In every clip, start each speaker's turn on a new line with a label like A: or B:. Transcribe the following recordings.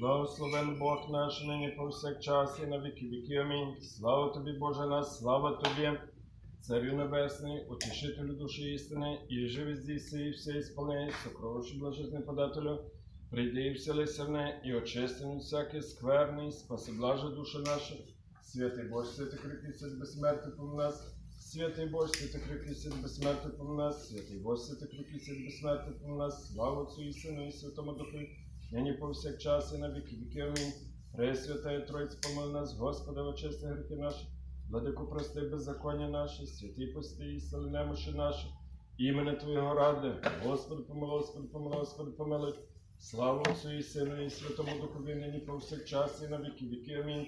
A: Благословен Бог наш нині повсякчас і на віки віки. Амінь. Слава тобі, Боже наш, слава тобі, Царю Небесний, утішителю душі істини, і живи здійси, і все ісполняй, сокровищу блажезний подателю, прийди і вселися в неї, і очисти всякий скверний, спаси блаже душі наші. Святий Боже, святий крикий свят безсмертний помни нас. Святий Боже, святий крикий свят безсмертний помни нас. Святий Боже, святий крикий свят безсмертний помни нас. Слава Отцю і Сину і Святому Духу, нині повсякчас і на віки віки. Амінь. Пресвятая Тройця, помили нас, Господи, очисти гріхи наші, владику прости беззаконня наші, святі пости і сили немощі наші, імене Твоєго ради, Господи, помилуй, Господи, помилуй, Господи, помилуй. Слава Отцю і Сину і Святому Духові, нині повсякчас і на віки віки. Амінь.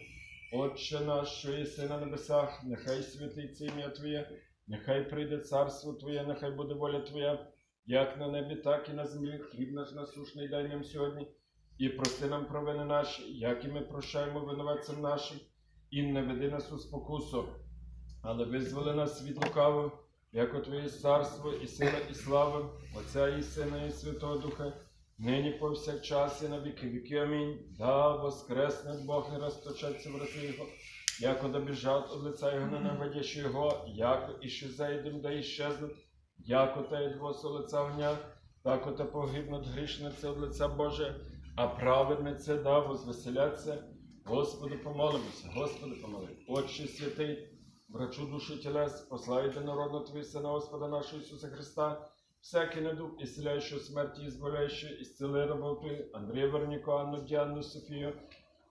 A: Отче наш, що єси на небесах, нехай святиться ім'я Твоє, нехай прийде царство Твоє, нехай буде воля Твоя, як на небі, так і на землі. Хліб наш насушний дай нам сьогодні. І прости нам провини наші, як і ми прощаємо винуватцям нашим, і не веди нас у спокусу, але визволи нас від лукавого, як Твоє царство, і сила, і слава, Отця і Сина, і Святого Духа, нині повсякчас і на віки віки. Амінь. Да воскресне Бог і розточаться врати Його, як добіжать от лиця Його ненавидящі Його, як і що зайдем, да іщезнуть, як оте від восу лиця огня, так оте погибнуть грішниці від лиця Боже, а праведниці да возвеселяться. Господи, помолимося, Господи, помоли. Отче святий, врачу душі тілес, послай народно Твій Сина Господа нашого Ісуса Христа, всякий недуг, ісцеляючий смерті, і збавляючий, ісцели рабов Твій, Андрія Верніко, Анну Діанну, Софію,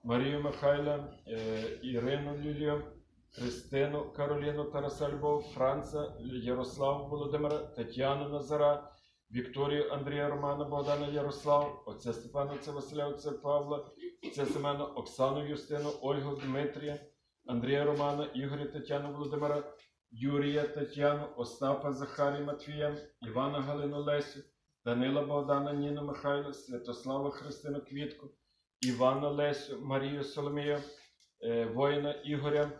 A: Марію Михайла, е, Ірину Лілію, Христину, Кароліну, Тараса Львов, Франца, Ярославу Володимира, Тетяну Назара, Вікторію Андрія Романа, Богдана Ярослав, отця Степана, отця Василя, отця Павла, отця Семена, Оксану Юстину, Ольгу Дмитрія, Андрія Романа, Ігоря Тетяну Володимира, Юрія Тетяну, Остапа Захарія Матвія, Івана Галину Лесю, Данила Богдана, Ніну Михайла, Святослава Христину Квітку, Івана Лесю, Марію Соломію, е, воїна Ігоря,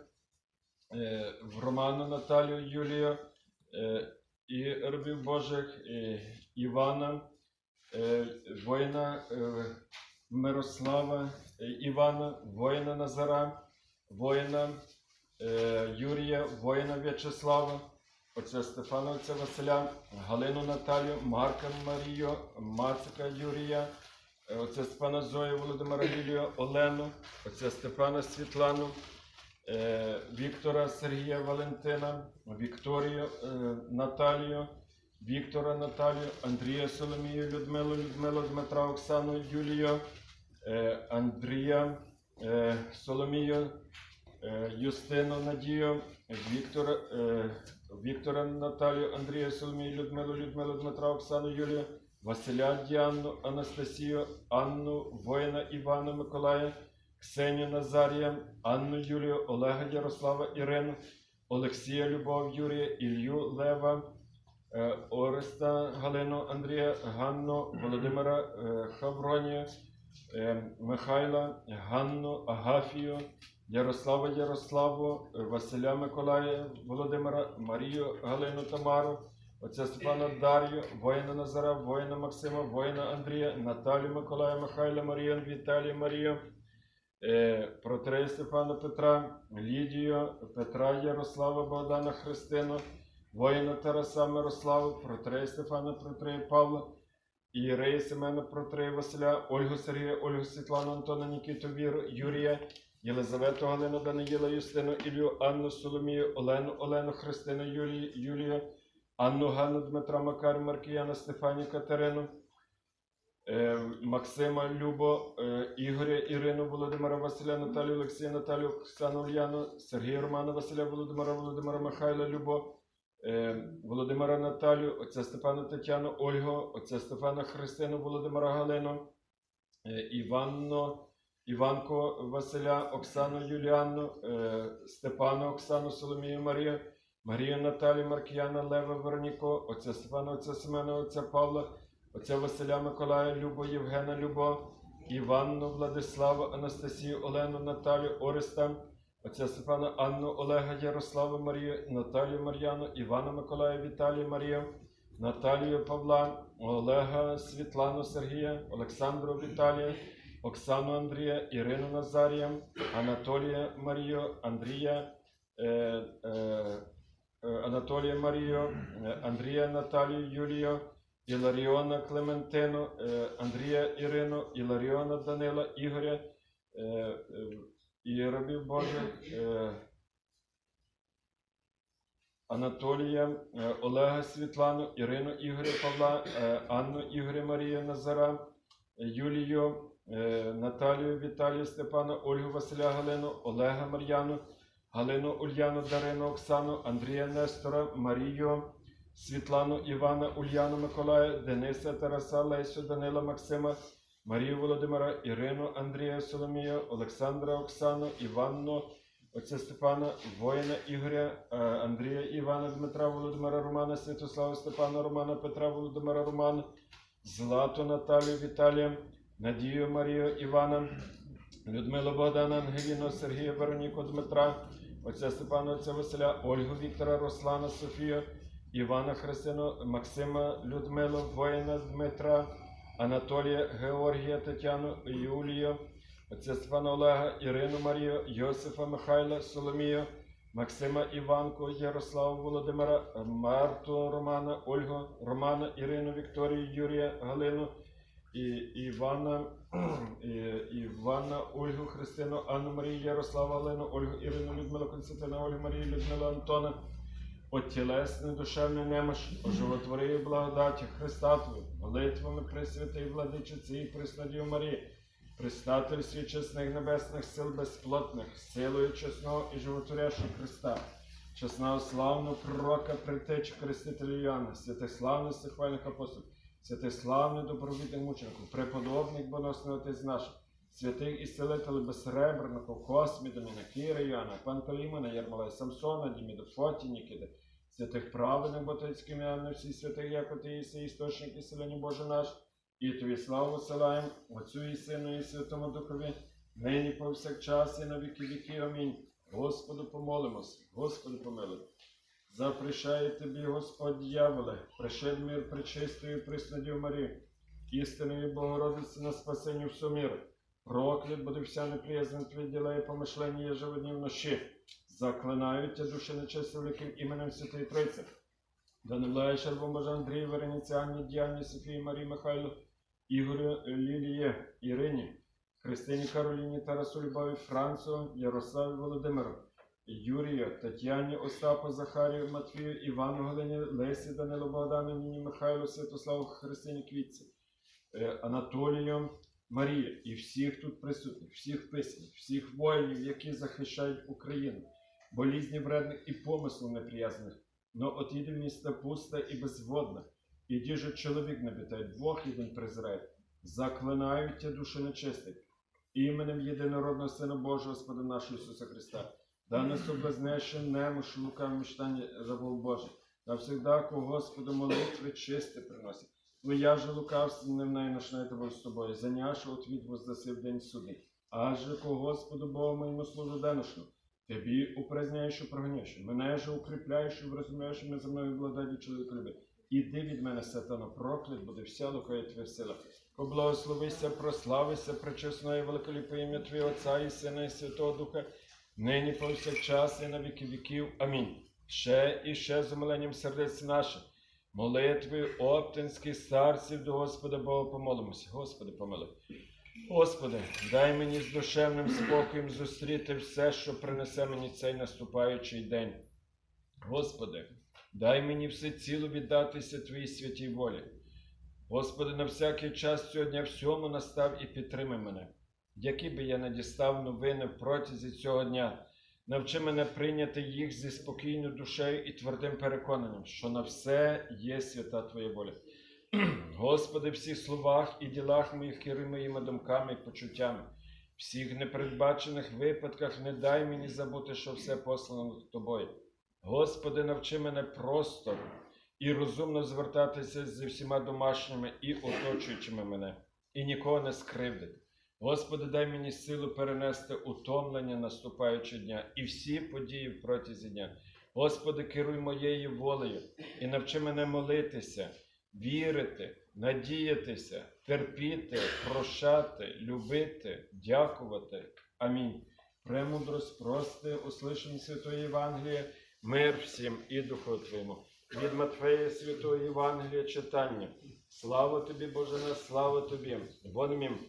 A: е, Роману Наталію Юлію, е, і рабів Божих е, Івана, воїна Мирослава, Івана, воїна Назара, воїна Юрія, воїна В'ячеслава, отця Стефана, отця Василя, Галину Наталію, Марка Марію, Мацика Юрія, е, отця Степана Зою, Володимира Лілію, Олену, отця Степана Світлану, Віктора Сергія Валентина, Вікторію е, Наталію, Віктора Наталію, Андрія Соломію, Людмилу, Людмилу, Дмитра Оксану, Юлію, е, Андрія е, Соломію, е, Юстину Надію, Віктора, е, Віктора Наталію, Андрія Соломію, Людмилу, Людмилу, Дмитра Оксану, Юлію, Василя Діанну, Анастасію, Анну, воїна Івана Миколая, Ксенію Назарія, Анну Юлію, Олега Ярослава Ірину, Олексія Любов Юрія, Ілью Лева, е, Ореста Галину Андрія, Ганну Володимира е, Хавронія, е, Михайла, Ганну Агафію, Ярослава Ярославу, Василя Миколая Володимира, Марію Галину Тамару, отця Степана Дар'ю, воїна Назара, воїна Максима, воїна Андрія, Наталію Миколая, Михайла Марію, Віталію Марію, протрея Стефана Петра, Лідію, Петра Ярослава, Богдана Христину, воїна Тараса Мирославу, протрея Стефана, протрея Павла, Ірея Семена, протрея Василя, Ольгу Сергія, Ольгу Світлану, Антона Нікіту Віру, Юрія, Єлизавету Галину, Даниїла, Юстину, Ілью, Анну Соломію, Олену, Олену, Христину, Юлію, Анну Ганну, Дмитра Макар, Маркіяна, Стефані, Катерину, е, Максима, Любо, е, Ігоря, Ірину, Володимира, Василя, Наталію, Олексія, Наталію, Оксану, Ульяну, Сергія Романа, Василя, Володимира, Володимира, Михайла, Любо, е, Володимира Наталію, отця Степана Тетяну, Ольгу, отця Стефана Христину, Володимира Галину, е, Іванно, Іванко Василя, Оксану Юліанну, е, Степану Оксану, Соломію Марію, Марію Наталію, Маркіяна, Лева Вероніко, отця Степана, отця Семена, отця Павла, отця Василя Миколая, Любо, Євгена, Любо, Іванну, Владиславу, Анастасію, Олену, Наталію, Ореста, отця Степана, Анну, Олега, Ярослава, Марію, Наталію, Мар'яну, Івана Миколая, Віталію, Марію, Наталію Павла, Олега, Світлану, Сергія, Олександру, Віталія, Оксану Андрія, Ірину Назарія, Анатолія Марію, Андрія, е, е, е, Анатолія Марію, е, Андрія Наталію Юлію, Іларіона Клементину, е, Андрія Ірину, Іларіона Данила, Ігоря, е, е, і рабів Божих, Анатолія, Олега Світлану, Ірину Ігоря Павла, Анну Ігоря Марію Назара, Юлію, Наталію Віталію Степана, Ольгу Василя Галину, Олега Мар'яну, Галину Ульяну Дарину Оксану, Андрія Нестора, Марію, Світлану Івана, Ульяну Миколая, Дениса Тараса, Лесю, Данила Максима, Марію Володимира, Ірину Андрія Соломію, Олександра Оксану, Іванну, отця Степана, воїна Ігоря, е, Андрія Івана, Дмитра Володимира Романа, Святослава Степана Романа, Петра Володимира Романа, Злату Наталію Віталія, Надію Марію Івана, Людмилу Богдана, Ангеліну, Сергія Вероніку Дмитра, отця Степана, отця Василя, Ольгу Віктора, Руслана, Софію, Івана Христину, Максима Людмилу, воїна Дмитра, Анатолія, Георгія, Тетяну, Юлію, отця Степана Олега, Ірину Марію, Йосифа Михайла, Соломію, Максима Іванку, Ярославу Володимира, Марту Романа, Ольгу, Романа, Ірину, Вікторію, Юрія, Галину, і Івана, і, Івана, Ольгу, Христину, Анну Марію, Ярослава, Галину, Ольгу, Ірину, Людмилу, Константина, Ольгу Марію, Людмилу, Антона, тілесне, душевне немощ, оживотвори і благодаті Христа Твою, молитвами Пресвятої Владичиці і Преснодію Марії, Пристатель свій чесних небесних сил безплотних, силою чесного і животворящого Христа, чесного славного пророка, притечі Хрестителя Йоанна, святих славних сихвальних апостолів, святих славних добровідних мучеників, преподобних боносних отець наших, святих ісцелителів безсребреників, Косміда, Мінакіра, Йоанна, Пантелеймона, Єрмолая, Самсона, Діміда, Фоті, Нікіди, святих праведних ботицьких Іоанна, всі святих, як от Іси, істочник і селені Боже наш, і тобі славу посилаємо, Отцю і Сину, і Святому Духові, нині повсякчас і на віки віки. Амінь. Господу помолимось, Господи помилуй. Запрещає тобі, Господь дьяволе, пришед мир пречистою приснадів Марії, істинної Богородиці на спасенню всього миру. Проклят буде вся неприязна твої діла і помишлення єжеводні вночі. Заклинаю тя душі нечисто великим іменем Святої Тройці. Да не влаєш Альбом Божа Андрію, Верениці, Анні, Діані, Софії, Марії, Михайло, Ігорю, Ліліє, Ірині, Христині Кароліні, Тарасу, Любові, Францу, Ярославі, Володимиру, Юрію, Тетяні, Остапу, Захарію, Матвію, Івану, Галині, Лесі, Данилу, Богдану, Ніні, Михайлу, Святославу, Христині Квітці, е, Анатолію, Марії і всіх тут присутніх, всіх писань, всіх воїнів, які захищають Україну, болізні вредних і помислу неприязних. Но от іде місто пусте і безводне, і діже чоловік не бітає, Бог один презирає. Заклинають ті душі нечистих, іменем єдинородного Сина Божого, Господа нашого Ісуса Христа, да не соблазнеше немощ лукавим мечтання рабов Божих, навсегда ко Господу молитви чисте приносить. Твоя же лукавство не в неї ношне тобою з тобою, заняше отвід воздаси в день суди. Аже ко Господу Богу моєму служу деношну, Тобі упраздняєш і прогоняєш, мене же укріпляєш і врозумієш, і ми за мною влададі чоловік любить. Іди від мене, сатана, проклят, буде вся лукає твоя сила. Поблагословися, прославися, пречесної великоліпе ім'я Твоє Отця і Сина, і Святого Духа, нині повсякчас і на віки віків. Амінь. Ще і ще з умиленням сердець наших, молитви оптинських старців до Господа Бога помолимося. Господи, помилуй. Господи, дай мені з душевним спокоєм зустріти все, що принесе мені цей наступаючий день. Господи, дай мені все ціло віддатися Твоїй святій волі. Господи, на всякий час цього дня всьому настав і підтримай мене. Які би я не дістав новини протязі цього дня, навчи мене прийняти їх зі спокійною душею і твердим переконанням, що на все є свята Твоя воля. Господи, всіх словах і ділах моїх керуй моїми думками і почуттями. Всіх непередбачених випадках не дай мені забути, що все послано тобою. Господи, навчи мене просто і розумно звертатися зі всіма домашніми і оточуючими мене, і нікого не скривдити. Господи, дай мені силу перенести утомлення наступаючого дня і всі події в протязі дня. Господи, керуй моєю волею і навчи мене молитися, вірити, надіятися, терпіти, прощати, любити, дякувати. Амінь. Премудрость прости, услышим Святої Євангелія, мир всім і Духу Твоєму. Від Матфея Святої Євангелія читання. Слава тобі, Боже наш, слава тобі. Вон мім.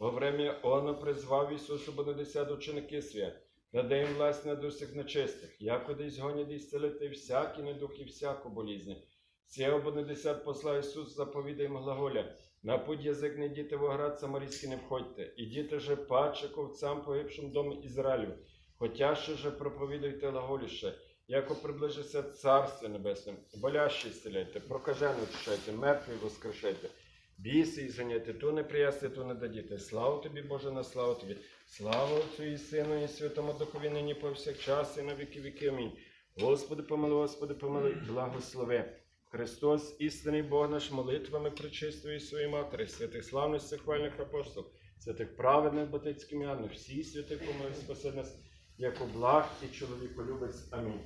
A: Во время оно призвав Ісусу Бонадесят ученики свят, даде їм власть над усіх нечистих, яко десь гонять і зцілити всякий недух і всяку болізні. Сєо Бонадесят посла Ісус заповідає їм глаголя, на путь язик не діти в оград самарійський не входьте, і діти же паче ковцам погибшим дому Ізраїлю, хотя ще же проповідуйте глаголіще, яко приближиться Царство Небесне, болящі зціляйте, прокажених очищайте, мертві воскрешайте, біси і заняйте, ту не приясти, ту не дадіте. Слава тобі, Боже, на славу тобі. Слава Отцю і Сину, і Святому Духові, нині повсякчас, і на віки віки. Амінь. Господи, помилуй, Господи, помилуй, благослови. Христос, істинний Бог наш, молитвами причистої своєї матері, святих славних хвальних апостол, святих праведних батицьким янних, всі святих помилуй, спаси нас, як благ і чоловіколюбець. Амінь.